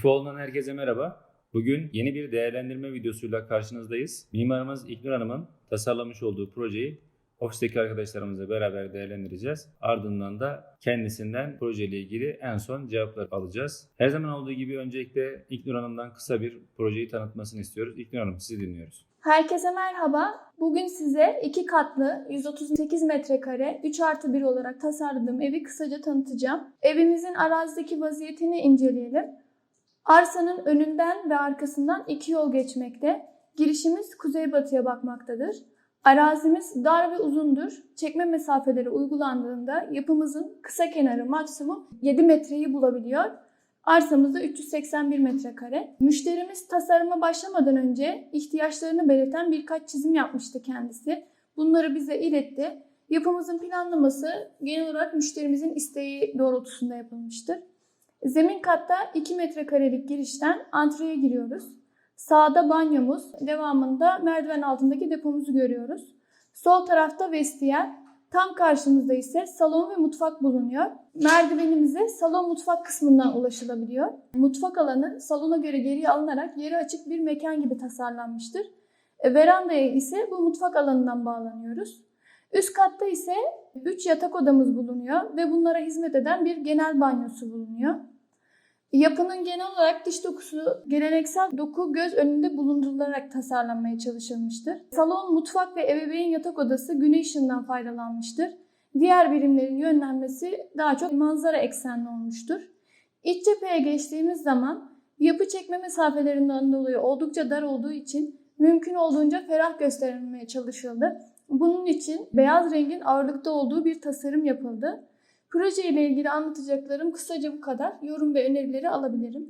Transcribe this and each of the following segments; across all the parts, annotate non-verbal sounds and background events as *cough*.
Efeoğlu'ndan herkese merhaba. Bugün yeni bir değerlendirme videosuyla karşınızdayız. Mimarımız İlknur Hanım'ın tasarlamış olduğu projeyi ofisteki arkadaşlarımızla beraber değerlendireceğiz. Ardından da kendisinden projeyle ilgili en son cevaplar alacağız. Her zaman olduğu gibi öncelikle İlknur Hanım'dan kısa bir projeyi tanıtmasını istiyoruz. İlknur Hanım sizi dinliyoruz. Herkese merhaba. Bugün size iki katlı 138 metrekare 3 artı 1 olarak tasarladığım evi kısaca tanıtacağım. Evimizin arazideki vaziyetini inceleyelim. Arsanın önünden ve arkasından iki yol geçmekte. Girişimiz kuzeybatıya bakmaktadır. Arazimiz dar ve uzundur. Çekme mesafeleri uygulandığında yapımızın kısa kenarı maksimum 7 metreyi bulabiliyor. Arsamız da 381 metrekare. Müşterimiz tasarıma başlamadan önce ihtiyaçlarını belirten birkaç çizim yapmıştı kendisi. Bunları bize iletti. Yapımızın planlaması genel olarak müşterimizin isteği doğrultusunda yapılmıştır. Zemin katta 2 metrekarelik girişten antreye giriyoruz. Sağda banyomuz, devamında merdiven altındaki depomuzu görüyoruz. Sol tarafta vestiyer, tam karşımızda ise salon ve mutfak bulunuyor. Merdivenimize salon mutfak kısmından ulaşılabiliyor. Mutfak alanı salona göre geriye alınarak yeri açık bir mekan gibi tasarlanmıştır. E, Verandaya ise bu mutfak alanından bağlanıyoruz. Üst katta ise 3 yatak odamız bulunuyor ve bunlara hizmet eden bir genel banyosu bulunuyor. Yapının genel olarak dış dokusu geleneksel doku göz önünde bulundurularak tasarlanmaya çalışılmıştır. Salon, mutfak ve ebeveyn yatak odası güneş ışığından faydalanmıştır. Diğer birimlerin yönlenmesi daha çok manzara eksenli olmuştur. İç cepheye geçtiğimiz zaman yapı çekme mesafelerinden dolayı oldukça dar olduğu için mümkün olduğunca ferah gösterilmeye çalışıldı. Bunun için beyaz rengin ağırlıkta olduğu bir tasarım yapıldı. Proje ile ilgili anlatacaklarım kısaca bu kadar. Yorum ve önerileri alabilirim.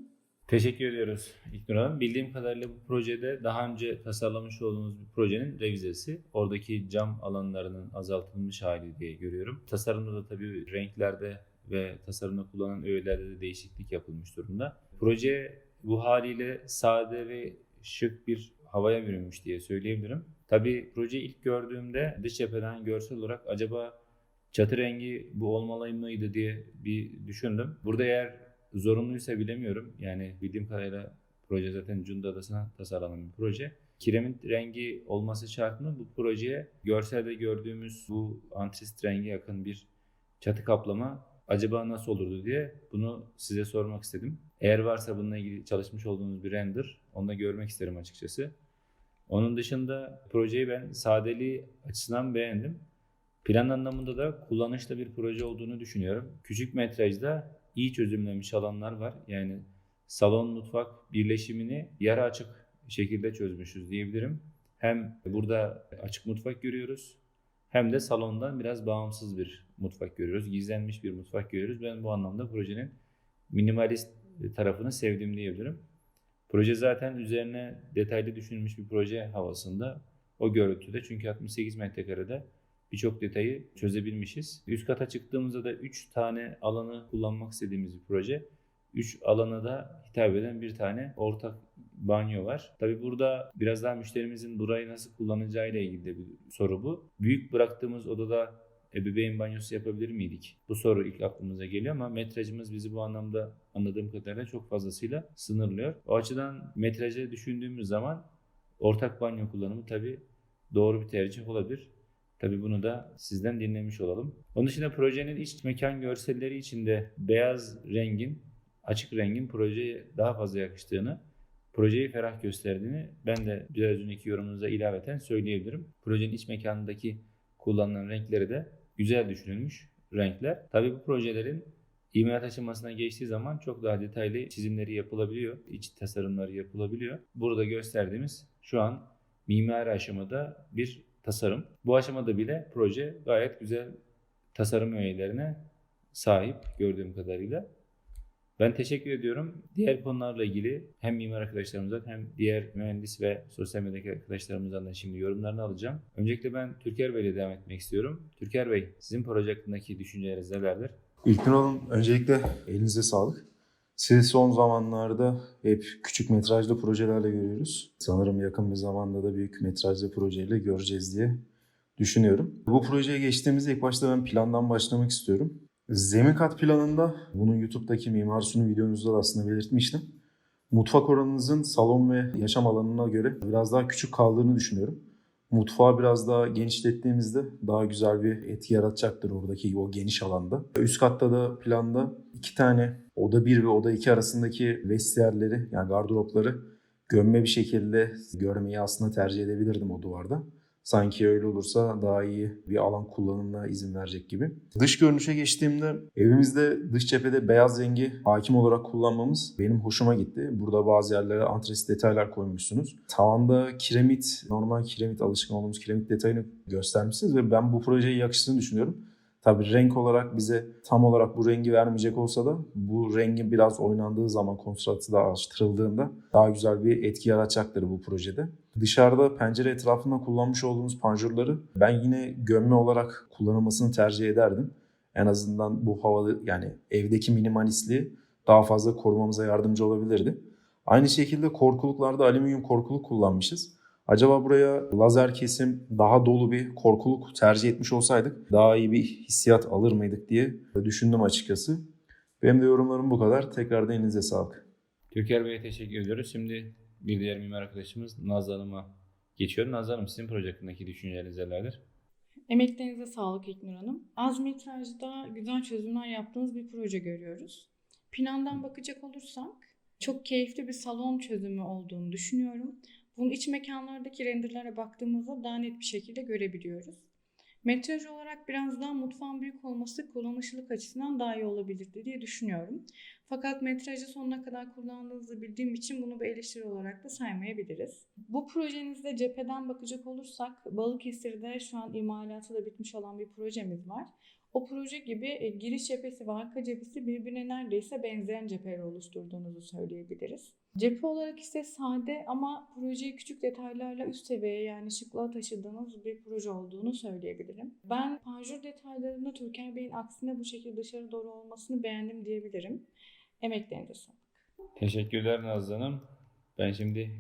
Teşekkür ediyoruz İlknur Hanım. Bildiğim kadarıyla bu projede daha önce tasarlamış olduğunuz bir projenin revizesi. Oradaki cam alanlarının azaltılmış hali diye görüyorum. Tasarımda da tabii renklerde ve tasarımda kullanılan öğelerde de değişiklik yapılmış durumda. Proje bu haliyle sade ve şık bir havaya bürünmüş diye söyleyebilirim. Tabii projeyi ilk gördüğümde dış cepheden görsel olarak acaba çatı rengi bu olmalı mıydı diye bir düşündüm. Burada eğer zorunluysa bilemiyorum. Yani bildiğim kadarıyla proje zaten Cunda Adası'na tasarlanan bir proje. Kiremit rengi olması şart mı? Bu projeye görselde gördüğümüz bu antrist rengi yakın bir çatı kaplama acaba nasıl olurdu diye bunu size sormak istedim. Eğer varsa bununla ilgili çalışmış olduğunuz bir render onu da görmek isterim açıkçası. Onun dışında projeyi ben sadeliği açısından beğendim. Plan anlamında da kullanışlı bir proje olduğunu düşünüyorum. Küçük metrajda iyi çözümlenmiş alanlar var. Yani salon mutfak birleşimini yarı açık şekilde çözmüşüz diyebilirim. Hem burada açık mutfak görüyoruz hem de salondan biraz bağımsız bir mutfak görüyoruz. Gizlenmiş bir mutfak görüyoruz. Ben bu anlamda projenin minimalist tarafını sevdim diyebilirim. Proje zaten üzerine detaylı düşünülmüş bir proje havasında o görüntüde. Çünkü 68 metrekarede birçok detayı çözebilmişiz. Üst kata çıktığımızda da 3 tane alanı kullanmak istediğimiz bir proje. 3 alana da hitap eden bir tane ortak banyo var. Tabi burada biraz daha müşterimizin burayı nasıl kullanacağı ile ilgili de bir soru bu. Büyük bıraktığımız odada ebeveyn banyosu yapabilir miydik? Bu soru ilk aklımıza geliyor ama metrajımız bizi bu anlamda anladığım kadarıyla çok fazlasıyla sınırlıyor. O açıdan metraja düşündüğümüz zaman ortak banyo kullanımı tabi doğru bir tercih olabilir. Tabi bunu da sizden dinlemiş olalım. Onun dışında projenin iç mekan görselleri içinde beyaz rengin, açık rengin projeye daha fazla yakıştığını, projeyi ferah gösterdiğini ben de biraz önceki yorumunuza ilaveten söyleyebilirim. Projenin iç mekanındaki kullanılan renkleri de güzel düşünülmüş renkler. Tabi bu projelerin imalat aşamasına geçtiği zaman çok daha detaylı çizimleri yapılabiliyor, iç tasarımları yapılabiliyor. Burada gösterdiğimiz şu an mimari aşamada bir tasarım. Bu aşamada bile proje gayet güzel tasarım öğelerine sahip gördüğüm kadarıyla. Ben teşekkür ediyorum. Diğer konularla ilgili hem mimar arkadaşlarımızdan hem diğer mühendis ve sosyal medyadaki arkadaşlarımızdan da şimdi yorumlarını alacağım. Öncelikle ben Türker Bey ile devam etmek istiyorum. Türker Bey, sizin proje hakkındaki düşünceleriniz nelerdir? İlknur Hanım öncelikle elinize sağlık. Sizi son zamanlarda hep küçük metrajlı projelerle görüyoruz. Sanırım yakın bir zamanda da büyük metrajlı projeyle göreceğiz diye düşünüyorum. Bu projeye geçtiğimizde ilk başta ben plandan başlamak istiyorum. Zemin kat planında bunun YouTube'daki Mimar Sunum videomuzda da aslında belirtmiştim. Mutfak oranınızın salon ve yaşam alanına göre biraz daha küçük kaldığını düşünüyorum. Mutfağı biraz daha genişlettiğimizde daha güzel bir etki yaratacaktır oradaki o geniş alanda. Üst katta da planda iki tane oda 1 ve oda 2 arasındaki vestiyerleri yani gardıropları gömme bir şekilde görmeyi aslında tercih edebilirdim o duvarda. Sanki öyle olursa daha iyi bir alan kullanımına izin verecek gibi. Dış görünüşe geçtiğimde evimizde dış cephede beyaz rengi hakim olarak kullanmamız benim hoşuma gitti. Burada bazı yerlere antresit detaylar koymuşsunuz. Tavanda kiremit, normal kiremit alışkın olduğumuz kiremit detayını göstermişsiniz ve ben bu projeye yakıştığını düşünüyorum. Tabii renk olarak bize tam olarak bu rengi vermeyecek olsa da bu rengin biraz oynandığı zaman kontratı da arttırıldığında daha güzel bir etki yaratacaktır bu projede. Dışarıda pencere etrafında kullanmış olduğumuz panjurları ben yine gömme olarak kullanılmasını tercih ederdim. En azından bu havalı yani evdeki minimalistliği daha fazla korumamıza yardımcı olabilirdi. Aynı şekilde korkuluklarda alüminyum korkuluk kullanmışız. Acaba buraya lazer kesim daha dolu bir korkuluk tercih etmiş olsaydık daha iyi bir hissiyat alır mıydık diye düşündüm açıkçası. Benim de yorumlarım bu kadar. Tekrardan elinize sağlık. Türker Bey'e teşekkür ediyoruz. Şimdi bir diğer mimar arkadaşımız Nazlı Hanım'a geçiyorum. Nazlı Hanım sizin proje hakkındaki düşünceleriniz nelerdir? Emeklerinize sağlık İknur Hanım. Az metrajda güzel çözümler yaptığınız bir proje görüyoruz. Plandan bakacak olursak çok keyifli bir salon çözümü olduğunu düşünüyorum. Bunun iç mekanlardaki renderlara baktığımızda daha net bir şekilde görebiliyoruz. Metraj olarak biraz daha mutfağın büyük olması kullanışlılık açısından daha iyi olabilirdi diye düşünüyorum. Fakat metrajı sonuna kadar kullandığınızı bildiğim için bunu bir eleştiri olarak da saymayabiliriz. Bu projenizde cepheden bakacak olursak Balıkesir'de şu an imalatı da bitmiş olan bir projemiz var. O proje gibi e, giriş cephesi ve arka cephesi birbirine neredeyse benzeyen cepheler oluşturduğunuzu söyleyebiliriz. Cephe olarak ise sade ama projeyi küçük detaylarla üst seviyeye yani şıklığa taşıdığınız bir proje olduğunu söyleyebilirim. Ben panjur detaylarında Türker Bey'in aksine bu şekilde dışarı doğru olmasını beğendim diyebilirim. Emeklerinize sağlık. Teşekkürler Nazlı Hanım. Ben şimdi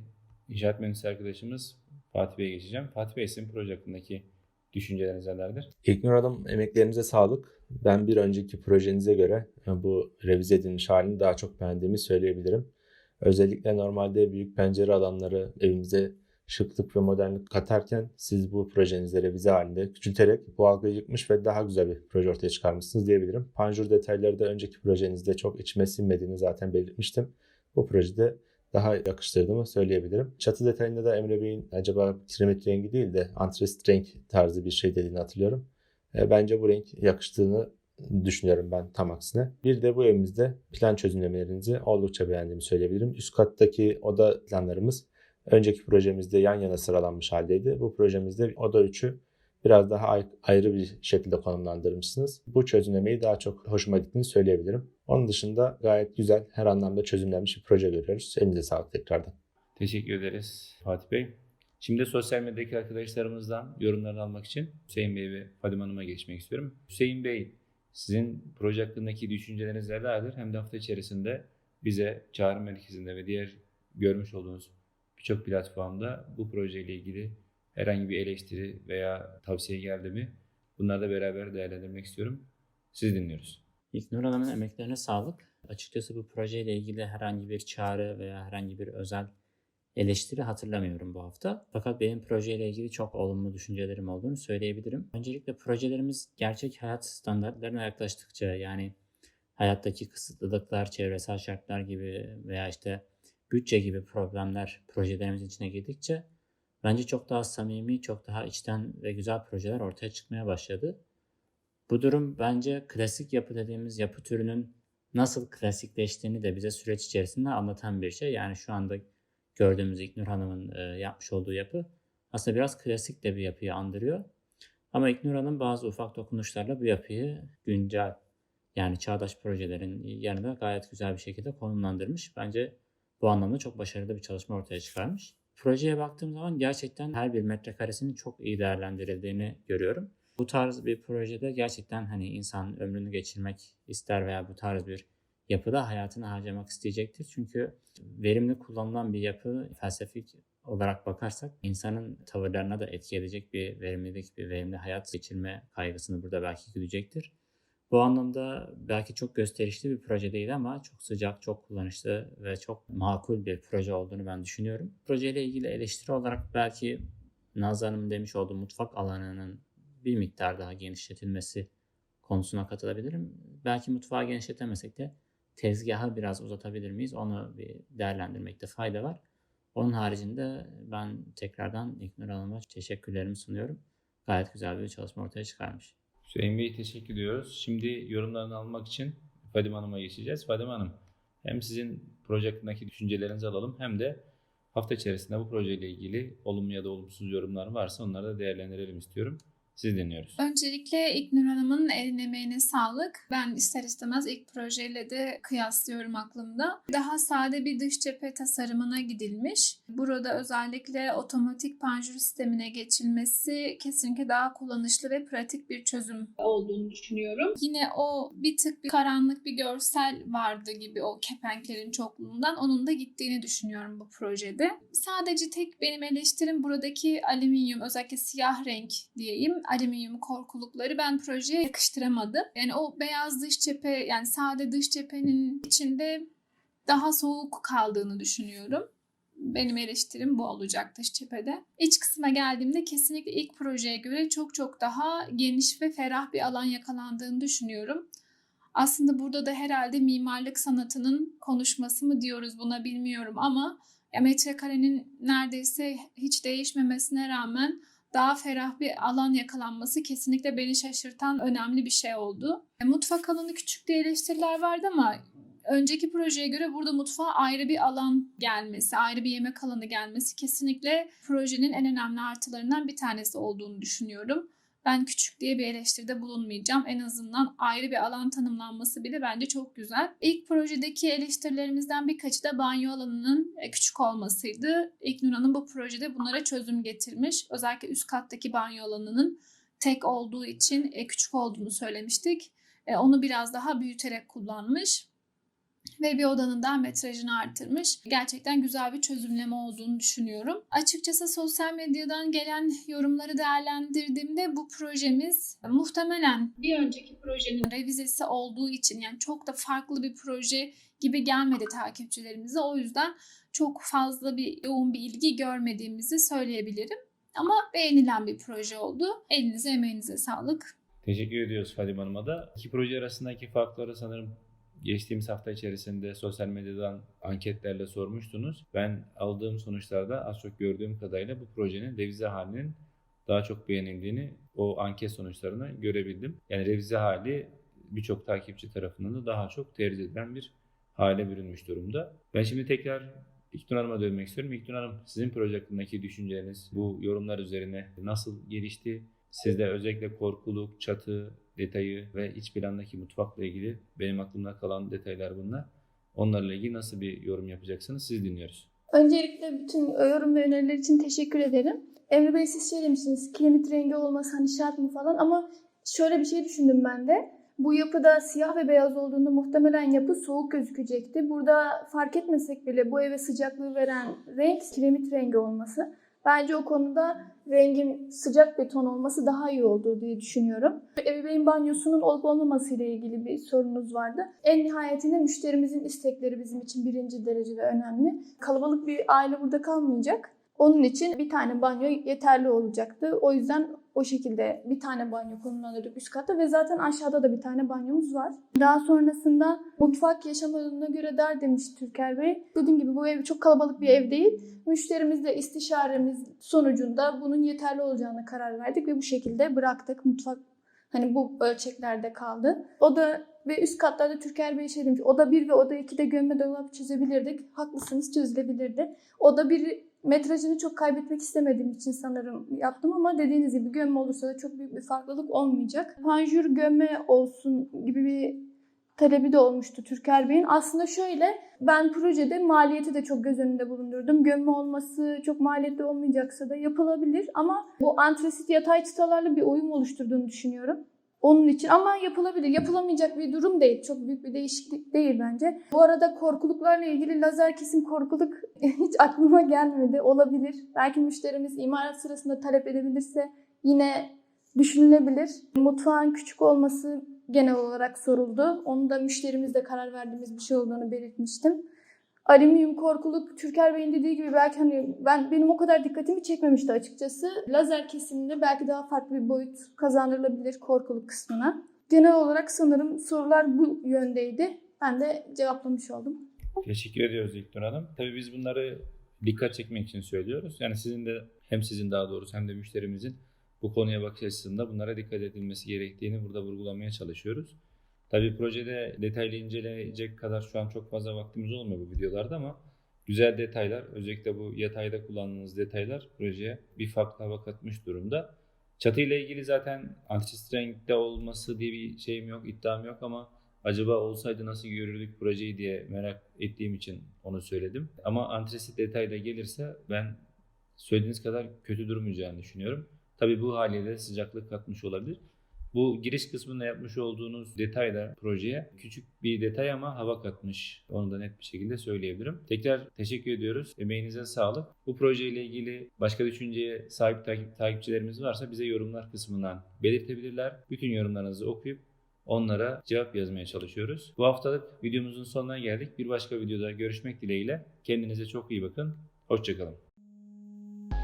inşaat mühendisi arkadaşımız Fatih Bey'e geçeceğim. Fatih Bey sizin proje hakkındaki düşünceleriniz nelerdir? İlknur Hanım emeklerinize sağlık. Ben bir önceki projenize göre e, bu revize edilmiş halini daha çok beğendiğimi söyleyebilirim. Özellikle normalde büyük pencere alanları evimize şıklık ve modernlik katarken siz bu projenizde revize halinde küçülterek bu algıyı yıkmış ve daha güzel bir proje ortaya çıkarmışsınız diyebilirim. Panjur detayları da önceki projenizde çok içime sinmediğini zaten belirtmiştim. Bu projede daha yakıştırdığımı söyleyebilirim. Çatı detayında da Emre Bey'in acaba kiremit rengi değil de antresit renk tarzı bir şey dediğini hatırlıyorum. E, bence bu renk yakıştığını düşünüyorum ben tam aksine. Bir de bu evimizde plan çözümlemelerinizi oldukça beğendiğimi söyleyebilirim. Üst kattaki oda planlarımız önceki projemizde yan yana sıralanmış haldeydi. Bu projemizde oda 3'ü biraz daha ay- ayrı bir şekilde konumlandırmışsınız. Bu çözümlemeyi daha çok hoşuma gittiğini söyleyebilirim. Onun dışında gayet güzel, her anlamda çözümlenmiş bir proje görüyoruz. Elinize sağlık tekrardan. Teşekkür ederiz Fatih Bey. Şimdi sosyal medyadaki arkadaşlarımızdan yorumlarını almak için Hüseyin Bey ve Fadime Hanım'a geçmek istiyorum. Hüseyin Bey, sizin proje hakkındaki düşünceleriniz nelerdir? Hem de hafta içerisinde bize çağrı merkezinde ve diğer görmüş olduğunuz birçok platformda bu projeyle ilgili herhangi bir eleştiri veya tavsiye geldi mi? Bunları da beraber değerlendirmek istiyorum. Siz dinliyoruz. İlknur Hanım'ın emeklerine sağlık. Açıkçası bu projeyle ilgili herhangi bir çağrı veya herhangi bir özel eleştiri hatırlamıyorum bu hafta. Fakat benim projeyle ilgili çok olumlu düşüncelerim olduğunu söyleyebilirim. Öncelikle projelerimiz gerçek hayat standartlarına yaklaştıkça yani hayattaki kısıtlılıklar, çevresel şartlar gibi veya işte bütçe gibi problemler projelerimizin içine girdikçe bence çok daha samimi, çok daha içten ve güzel projeler ortaya çıkmaya başladı. Bu durum bence klasik yapı dediğimiz yapı türünün nasıl klasikleştiğini de bize süreç içerisinde anlatan bir şey. Yani şu anda gördüğümüz İknur Hanım'ın e, yapmış olduğu yapı aslında biraz klasik de bir yapıyı andırıyor. Ama İknur Hanım bazı ufak dokunuşlarla bu yapıyı güncel yani çağdaş projelerin yanında gayet güzel bir şekilde konumlandırmış. Bence bu anlamda çok başarılı bir çalışma ortaya çıkarmış. Projeye baktığım zaman gerçekten her bir metrekaresinin çok iyi değerlendirildiğini görüyorum. Bu tarz bir projede gerçekten hani insan ömrünü geçirmek ister veya bu tarz bir yapıda hayatını harcamak isteyecektir. Çünkü verimli kullanılan bir yapı felsefik olarak bakarsak insanın tavırlarına da etki edecek bir verimlilik, bir verimli hayat geçirme kaygısını burada belki güdecektir. Bu anlamda belki çok gösterişli bir proje değil ama çok sıcak, çok kullanışlı ve çok makul bir proje olduğunu ben düşünüyorum. Projeyle ilgili eleştiri olarak belki Nazlı demiş olduğu mutfak alanının bir miktar daha genişletilmesi konusuna katılabilirim. Belki mutfağı genişletemesek de tezgahı biraz uzatabilir miyiz? Onu bir değerlendirmekte fayda var. Onun haricinde ben tekrardan İlknur Hanım'a teşekkürlerimi sunuyorum. Gayet güzel bir çalışma ortaya çıkarmış. Hüseyin Bey teşekkür ediyoruz. Şimdi yorumlarını almak için Fadime Hanım'a geçeceğiz. Fadime Hanım hem sizin proje hakkındaki düşüncelerinizi alalım hem de hafta içerisinde bu projeyle ilgili olumlu ya da olumsuz yorumlar varsa onları da değerlendirelim istiyorum. Siz dinliyoruz. Öncelikle İlknur Hanım'ın eline emeğine sağlık. Ben ister istemez ilk projeyle de kıyaslıyorum aklımda. Daha sade bir dış cephe tasarımına gidilmiş. Burada özellikle otomatik panjur sistemine geçilmesi kesinlikle daha kullanışlı ve pratik bir çözüm olduğunu düşünüyorum. Yine o bir tık bir karanlık bir görsel vardı gibi o kepenklerin çokluğundan. Onun da gittiğini düşünüyorum bu projede. Sadece tek benim eleştirim buradaki alüminyum özellikle siyah renk diyeyim alüminyum korkulukları ben projeye yakıştıramadım. Yani o beyaz dış cephe yani sade dış cephenin içinde daha soğuk kaldığını düşünüyorum. Benim eleştirim bu olacak dış cephede. İç kısma geldiğimde kesinlikle ilk projeye göre çok çok daha geniş ve ferah bir alan yakalandığını düşünüyorum. Aslında burada da herhalde mimarlık sanatının konuşması mı diyoruz buna bilmiyorum ama ya metrekarenin neredeyse hiç değişmemesine rağmen daha ferah bir alan yakalanması kesinlikle beni şaşırtan önemli bir şey oldu. E, Mutfak alanı küçük diye eleştiriler vardı ama önceki projeye göre burada mutfağa ayrı bir alan gelmesi, ayrı bir yemek alanı gelmesi kesinlikle projenin en önemli artılarından bir tanesi olduğunu düşünüyorum. Ben küçük diye bir eleştiride bulunmayacağım. En azından ayrı bir alan tanımlanması bile bence çok güzel. İlk projedeki eleştirilerimizden birkaçı da banyo alanının e, küçük olmasıydı. İlknur Hanım bu projede bunlara çözüm getirmiş. Özellikle üst kattaki banyo alanının tek olduğu için e, küçük olduğunu söylemiştik. E, Onu biraz daha büyüterek kullanmış ve bir odanın daha metrajını artırmış. Gerçekten güzel bir çözümleme olduğunu düşünüyorum. Açıkçası sosyal medyadan gelen yorumları değerlendirdiğimde bu projemiz muhtemelen bir önceki projenin revizesi olduğu için yani çok da farklı bir proje gibi gelmedi takipçilerimize. O yüzden çok fazla bir yoğun bir ilgi görmediğimizi söyleyebilirim. Ama beğenilen bir proje oldu. Elinize emeğinize sağlık. Teşekkür ediyoruz Fadime Hanım'a da. İki proje arasındaki farkları sanırım geçtiğimiz hafta içerisinde sosyal medyadan anketlerle sormuştunuz. Ben aldığım sonuçlarda az çok gördüğüm kadarıyla bu projenin revize halinin daha çok beğenildiğini o anket sonuçlarını görebildim. Yani revize hali birçok takipçi tarafından da daha çok tercih edilen bir hale bürünmüş durumda. Ben şimdi tekrar İlknur Hanım'a dönmek istiyorum. İlknur Hanım sizin proje hakkındaki düşünceleriniz bu yorumlar üzerine nasıl gelişti? Sizde özellikle korkuluk, çatı detayı ve iç plandaki mutfakla ilgili benim aklımda kalan detaylar bunlar. Onlarla ilgili nasıl bir yorum yapacaksınız? Siz dinliyoruz. Öncelikle bütün yorum ve öneriler için teşekkür ederim. Emre Bey siz şey demiştiniz, kiremit rengi olması hani şart mı falan ama şöyle bir şey düşündüm ben de. Bu yapıda siyah ve beyaz olduğunda muhtemelen yapı soğuk gözükecekti. Burada fark etmesek bile bu eve sıcaklığı veren renk kiremit rengi olması. Bence o konuda rengin sıcak bir ton olması daha iyi oldu diye düşünüyorum. Ebeveyn banyosunun olup olmaması ile ilgili bir sorunuz vardı. En nihayetinde müşterimizin istekleri bizim için birinci derecede önemli. Kalabalık bir aile burada kalmayacak. Onun için bir tane banyo yeterli olacaktı. O yüzden o şekilde bir tane banyo konumlandırdık üst katta ve zaten aşağıda da bir tane banyomuz var. Daha sonrasında mutfak yaşam alanına göre der demiş Türker Bey. Dediğim gibi bu ev çok kalabalık bir ev değil. Müşterimizle istişaremiz sonucunda bunun yeterli olacağına karar verdik ve bu şekilde bıraktık. Mutfak hani bu ölçeklerde kaldı. O da ve üst katlarda Türker Bey şey demiş. Oda 1 ve oda 2'de gömme dolap çözebilirdik. Haklısınız çözülebilirdi. Oda 1 metrajını çok kaybetmek istemediğim için sanırım yaptım ama dediğiniz gibi gömme olursa da çok büyük bir farklılık olmayacak. Panjur gömme olsun gibi bir talebi de olmuştu Türker Bey'in. Aslında şöyle ben projede maliyeti de çok göz önünde bulundurdum. Gömme olması çok maliyetli olmayacaksa da yapılabilir ama bu antresit yatay çıtalarla bir uyum oluşturduğunu düşünüyorum. Onun için ama yapılabilir. Yapılamayacak bir durum değil. Çok büyük bir değişiklik değil bence. Bu arada korkuluklarla ilgili lazer kesim korkuluk *laughs* hiç aklıma gelmedi. Olabilir. Belki müşterimiz imalat sırasında talep edebilirse yine düşünülebilir. Mutfağın küçük olması genel olarak soruldu. Onu da müşterimizle karar verdiğimiz bir şey olduğunu belirtmiştim. Alüminyum korkuluk Türker Bey'in dediği gibi belki hani ben benim o kadar dikkatimi çekmemişti açıkçası. Lazer kesiminde belki daha farklı bir boyut kazandırılabilir korkuluk kısmına. Genel olarak sanırım sorular bu yöndeydi. Ben de cevaplamış oldum. Teşekkür ediyoruz İlknur Hanım. Tabii biz bunları dikkat çekmek için söylüyoruz. Yani sizin de hem sizin daha doğrusu hem de müşterimizin bu konuya bakış açısında bunlara dikkat edilmesi gerektiğini burada vurgulamaya çalışıyoruz. Tabii projede detaylı inceleyecek kadar şu an çok fazla vaktimiz olmuyor bu videolarda ama güzel detaylar, özellikle bu yatayda kullandığınız detaylar projeye bir farklı hava katmış durumda. Çatıyla ilgili zaten antrist renkte olması diye bir şeyim yok, iddiam yok ama acaba olsaydı nasıl görürdük projeyi diye merak ettiğim için onu söyledim. Ama antresit detayla gelirse ben söylediğiniz kadar kötü durmayacağını düşünüyorum. Tabii bu haliyle sıcaklık katmış olabilir. Bu giriş kısmında yapmış olduğunuz detay da projeye küçük bir detay ama hava katmış. Onu da net bir şekilde söyleyebilirim. Tekrar teşekkür ediyoruz. Emeğinize sağlık. Bu projeyle ilgili başka düşünceye sahip takip, takipçilerimiz varsa bize yorumlar kısmından belirtebilirler. Bütün yorumlarınızı okuyup onlara cevap yazmaya çalışıyoruz. Bu haftalık videomuzun sonuna geldik. Bir başka videoda görüşmek dileğiyle. Kendinize çok iyi bakın. Hoşçakalın.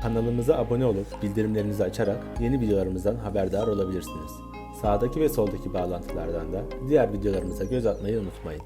Kanalımıza abone olup bildirimlerinizi açarak yeni videolarımızdan haberdar olabilirsiniz. Sağdaki ve soldaki bağlantılardan da diğer videolarımıza göz atmayı unutmayın.